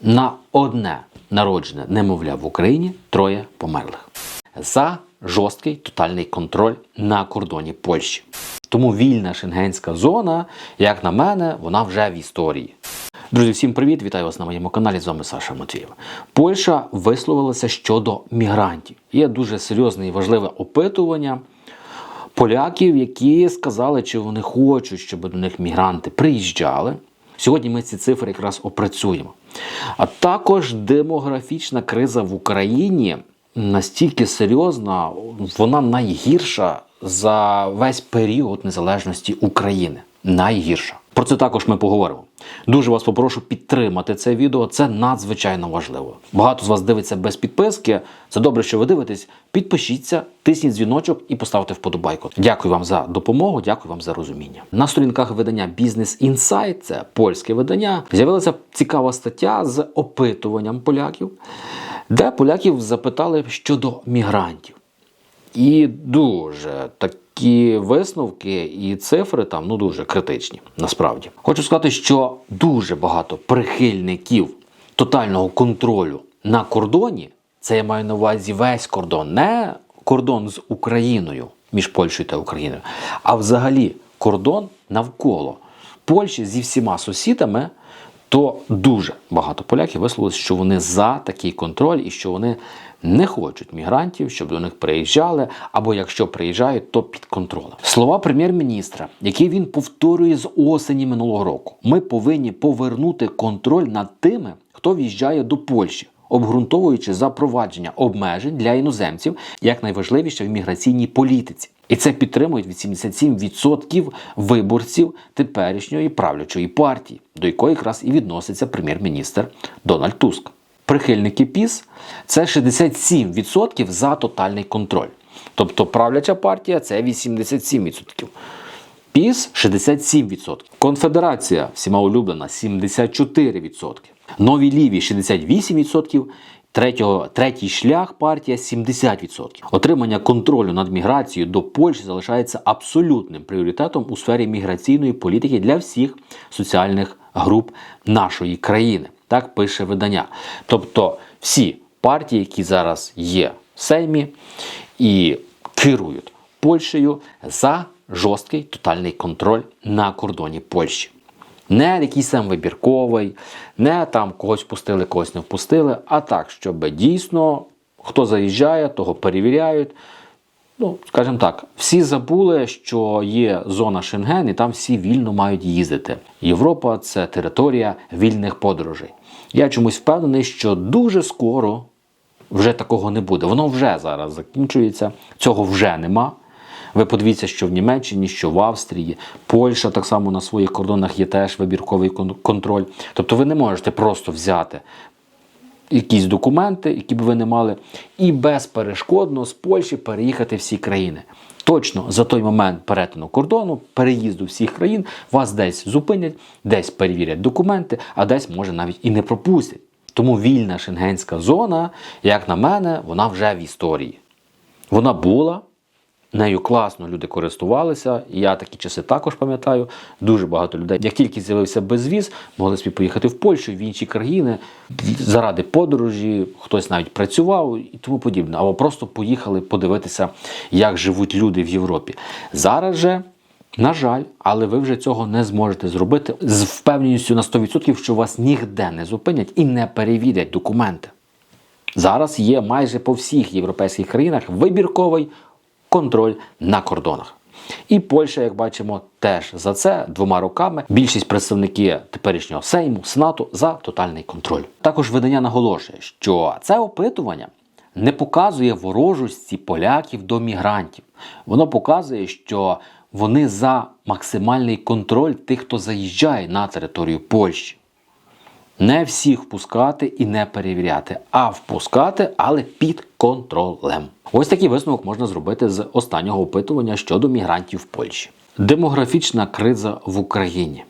На одне народжене немовля в Україні троє померлих за жорсткий тотальний контроль на кордоні Польщі. Тому вільна шенгенська зона, як на мене, вона вже в історії. Друзі, всім привіт! Вітаю вас на моєму каналі. З вами Саша Матвієв. Польща висловилася щодо мігрантів. Є дуже серйозне і важливе опитування поляків, які сказали, чи вони хочуть, щоб до них мігранти приїжджали. Сьогодні ми ці цифри якраз опрацюємо. А також демографічна криза в Україні настільки серйозна, вона найгірша за весь період незалежності України. Найгірша. Про це також ми поговоримо. Дуже вас попрошу підтримати це відео. Це надзвичайно важливо. Багато з вас дивиться без підписки. Це добре, що ви дивитесь. Підпишіться, тисніть дзвіночок і поставте вподобайку. Дякую вам за допомогу, дякую вам за розуміння. На сторінках видання Business Insight, це польське видання, з'явилася цікава стаття з опитуванням поляків, де поляків запитали щодо мігрантів. І дуже такі висновки і цифри там ну дуже критичні. Насправді хочу сказати, що дуже багато прихильників тотального контролю на кордоні. Це я маю на увазі весь кордон, не кордон з Україною між Польщею та Україною, а взагалі кордон навколо Польщі зі всіма сусідами. То дуже багато поляків висловилися, що вони за такий контроль і що вони не хочуть мігрантів, щоб до них приїжджали, або якщо приїжджають, то під контролем. Слова прем'єр-міністра, які він повторює з осені минулого року. Ми повинні повернути контроль над тими, хто в'їжджає до Польщі. Обґрунтовуючи запровадження обмежень для іноземців як найважливіше в міграційній політиці, і це підтримують 87% виборців теперішньої правлячої партії, до якої якраз і відноситься прем'єр-міністр Дональд Туск. Прихильники ПІС це 67% за тотальний контроль. Тобто правляча партія це 87%. ПІС 67%. Конфедерація всіма улюблена 74%. Нові ліві 68%. Третього, третій шлях партія 70%. Отримання контролю над міграцією до Польщі залишається абсолютним пріоритетом у сфері міграційної політики для всіх соціальних груп нашої країни. Так пише видання. Тобто всі партії, які зараз є в Сеймі і керують Польщею за жорсткий тотальний контроль на кордоні Польщі. Не якийсь сам вибірковий, не там когось впустили, когось не впустили, а так, щоб дійсно хто заїжджає, того перевіряють. Ну, скажімо так, всі забули, що є зона Шенген, і там всі вільно мають їздити. Європа це територія вільних подорожей. Я чомусь впевнений, що дуже скоро вже такого не буде. Воно вже зараз закінчується, цього вже нема. Ви подивіться, що в Німеччині, що в Австрії, Польща так само на своїх кордонах є теж вибірковий контроль. Тобто ви не можете просто взяти якісь документи, які б ви не мали, і безперешкодно з Польщі переїхати всі країни. Точно за той момент перетину кордону, переїзду всіх країн, вас десь зупинять, десь перевірять документи, а десь може навіть і не пропустять. Тому вільна шенгенська зона, як на мене, вона вже в історії. Вона була, нею класно люди користувалися. Я такі часи також пам'ятаю. Дуже багато людей, як тільки з'явився безвіз, могли собі поїхати в Польщу, в інші країни заради подорожі, хтось навіть працював і тому подібне. Або просто поїхали подивитися, як живуть люди в Європі. Зараз же. На жаль, але ви вже цього не зможете зробити з впевненістю на 100%, що вас ніде не зупинять і не перевірять документи. Зараз є майже по всіх європейських країнах вибірковий контроль на кордонах. І Польща, як бачимо, теж за це двома роками більшість представників теперішнього Сейму, Сенату за тотальний контроль. Також видання наголошує, що це опитування не показує ворожості поляків до мігрантів. Воно показує, що вони за максимальний контроль тих, хто заїжджає на територію Польщі. Не всіх впускати і не перевіряти, а впускати, але під контролем. Ось такий висновок можна зробити з останнього опитування щодо мігрантів в Польщі. Демографічна криза в Україні.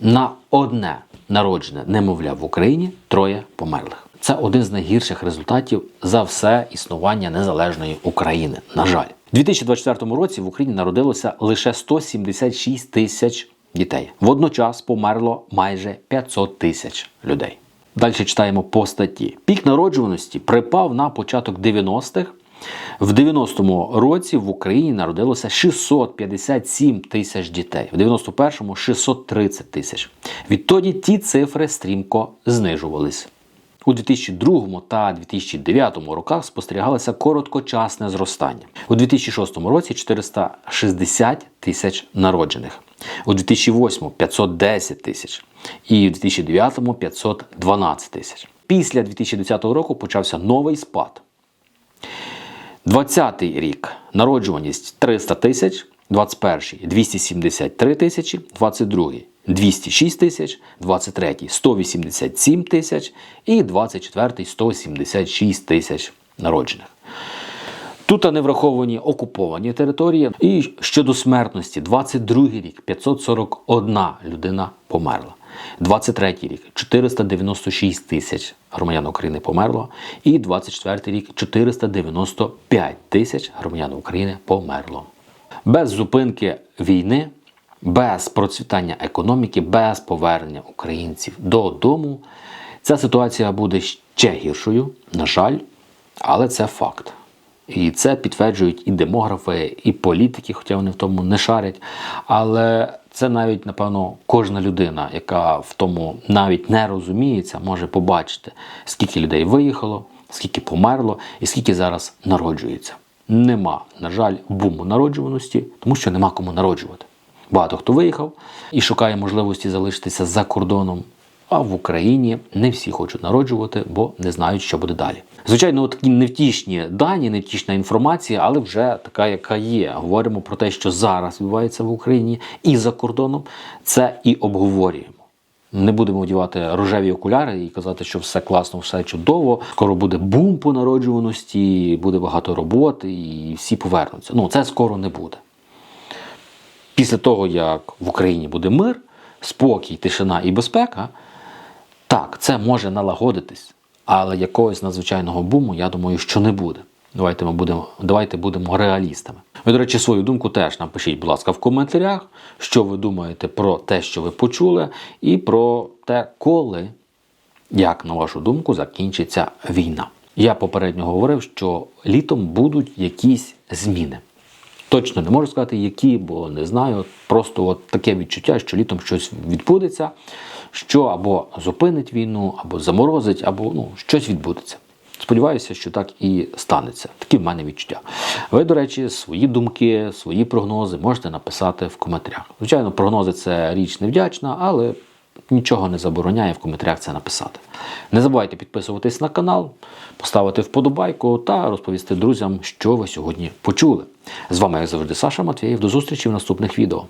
На одне народжене немовля в Україні троє померлих. Це один з найгірших результатів за все існування незалежної України. На жаль, у 2024 році в Україні народилося лише 176 тисяч дітей. Водночас померло майже 500 тисяч людей. Далі читаємо по статті. Пік народжуваності припав на початок 90-х. В 90-му році в Україні народилося 657 тисяч дітей, в 91-му 630 тисяч. Відтоді ті цифри стрімко знижувались. У 2002 та 2009 роках спостерігалося короткочасне зростання. У 2006 році 460 тисяч народжених, у 2008 510 тисяч і у 2009 512 тисяч. Після 2010 року почався новий спад. 20-й рік народжуваність 300 тисяч, 21-й 273 тисячі, 22-й 206 тисяч, 23-й 187 тисяч і 24-й 176 тисяч народжених. Тут не враховані окуповані території. І щодо смертності, 22 рік 541 людина померла. 23 рік 496 тисяч громадян України померло. І 24 рік 495 тисяч громадян України померло. Без зупинки війни, без процвітання економіки, без повернення українців додому, ця ситуація буде ще гіршою, на жаль, але це факт. І це підтверджують і демографи, і політики, хоча вони в тому не шарять. Але це навіть, напевно, кожна людина, яка в тому навіть не розуміється, може побачити, скільки людей виїхало, скільки померло і скільки зараз народжується. Нема, на жаль, буму народжуваності, тому що нема кому народжувати. Багато хто виїхав і шукає можливості залишитися за кордоном. А в Україні не всі хочуть народжувати, бо не знають, що буде далі. Звичайно, такі невтішні дані, невтішна інформація, але вже така, яка є. Говоримо про те, що зараз відбувається в Україні і за кордоном. Це і обговорюємо. Не будемо одягати рожеві окуляри і казати, що все класно, все чудово. Скоро буде бум по народжуваності, буде багато роботи, і всі повернуться. Ну це скоро не буде. Після того, як в Україні буде мир, спокій, тишина і безпека, так, це може налагодитись, але якогось надзвичайного буму, я думаю, що не буде. Давайте ми будемо, давайте будемо реалістами. Ви, до речі, свою думку теж напишіть, будь ласка, в коментарях, що ви думаєте про те, що ви почули, і про те, коли, як на вашу думку, закінчиться війна. Я попередньо говорив, що літом будуть якісь зміни. Точно не можу сказати, які, бо не знаю. Просто от таке відчуття, що літом щось відбудеться, що або зупинить війну, або заморозить, або ну, щось відбудеться. Сподіваюся, що так і станеться. Такі в мене відчуття. Ви, до речі, свої думки, свої прогнози можете написати в коментарях. Звичайно, прогнози це річ невдячна, але нічого не забороняє в коментарях це написати. Не забувайте підписуватись на канал, поставити вподобайку та розповісти друзям, що ви сьогодні почули. З вами, як завжди, Саша Матвєєв. До зустрічі в наступних відео.